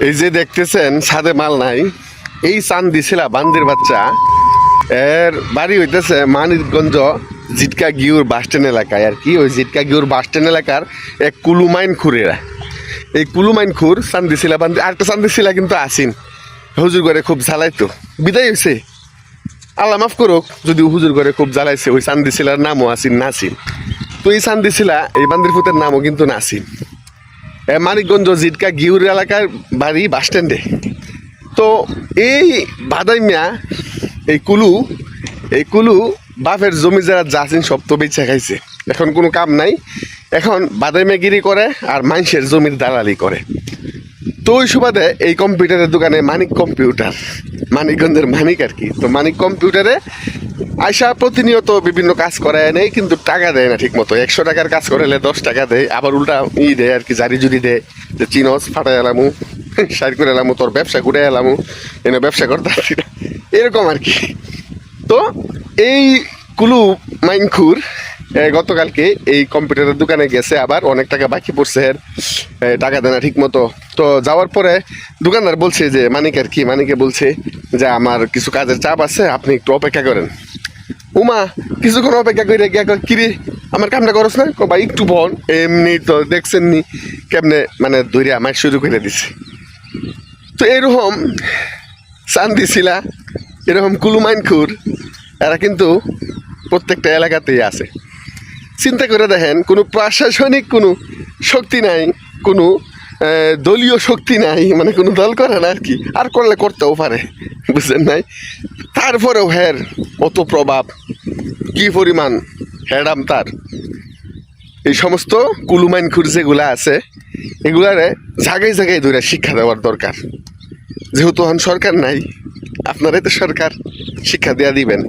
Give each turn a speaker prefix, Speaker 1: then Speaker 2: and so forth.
Speaker 1: এই যে দেখতেছেন, ছাদে মাল নাই। এই চান দিছিলা বান্দির বাচ্চা। এর বাড়ি হইতেছে মানিকগঞ্জ জিটকা গিউর বাস স্ট্যান্ড এলাকায়। আর কি, ওই জিটকা গিউর বাস স্ট্যান্ড এলাকার এক কুলুমাইন খুরেরা। এই কুলুমাইন খুর চান্দিছিলা বান্দি আরেকটা চান্দিছিলা কিন্তু আসিন। হুজুর করে খুব ঝালাইতো বিদায় হয়েছে আল্লাহ মাফ করুক, যদি হুজুর করে খুব জ্বালাইছে, ওই চান্দিছিলার নামও আসিন, নাসিন। তো এই চান্দিছিলা এই বান্দির ফুতের নামও কিন্তু নাসিন। মানিকগঞ্জ জিটকা গিউর এলাকার বাড়ি বাস স্ট্যান্ডে। তো এই বাদাই মিয়া, এই কুলু এই কুলু বাপের জমি যারা যাচ্ছেন সব তো বেচা খাইছে। এখন কোনো কাম নাই। এখন বাদাই মেগিরি করে আর মানুষের জমির দালালি করে। তো ওই সুবাদে এই কম্পিউটারের দোকানে মানিক কম্পিউটার। মানিকগঞ্জের মানিক আর কি। তো মানিক কম্পিউটারে আয়সা প্রতিনিয়ত বিভিন্ন কাজ করায় নেই কিন্তু টাকা দেয় না ঠিক মতো একশো টাকার কাজ করালে দশ টাকা দেয়, আবার উল্টা ই দেয় আর কি, জারি জুরি দেয়, যে চিনস ফাটাই এলামু, সাইড করে এলামু, তোর ব্যবসা করে এলামু, এনে ব্যবসা করতে পারছি না। এরকম আর কি। তো এই কুলু মাইনখুর গতকালকে এই কম্পিউটারের দোকানে গেছে, আবার অনেক টাকা বাকি পড়ছে এর টাকা দেনা ঠিক মতো তো যাওয়ার পরে দোকানদার বলছে যে মানিক আর কি? মানিকে বলছে যে, আমার কিছু কাজের চাপ আছে, আপনি একটু অপেক্ষা করেন। উমা, কিছুক্ষণ অপেক্ষা করে গিয়া কিরে, আমার কামটা করস না? কো ভাই, একটু বল। এমনি তো দেখছেন নি কেমনে মানে ধরে আমার শুরু করে দিছে। তো এরকম চান্দি শিলা এরকম কুলুমাইন খুর এরা কিন্তু প্রত্যেকটা এলাকাতেই আছে। চিন্তা করে দেখেন, কোনো প্রশাসনিক কোনো শক্তি নাই, কোনো দলীয় শক্তি নাই মানে কোনো দল করে না আর কি। আর করলে করতেও পারে। বুঝলেন নাই? তারপরেও হ্যার অত প্রভাব, কি পরিমাণ হ্যাডাম তার? এই সমস্ত কুলুমাইন খুর যেগুলা আছে, এগুলারে জাগাই জাগাই ধরে শিক্ষা দেওয়ার দরকার। যেহেতু এখন সরকার নাই, আপনারাই তো সরকার, শিক্ষা দেওয়া দিবেন।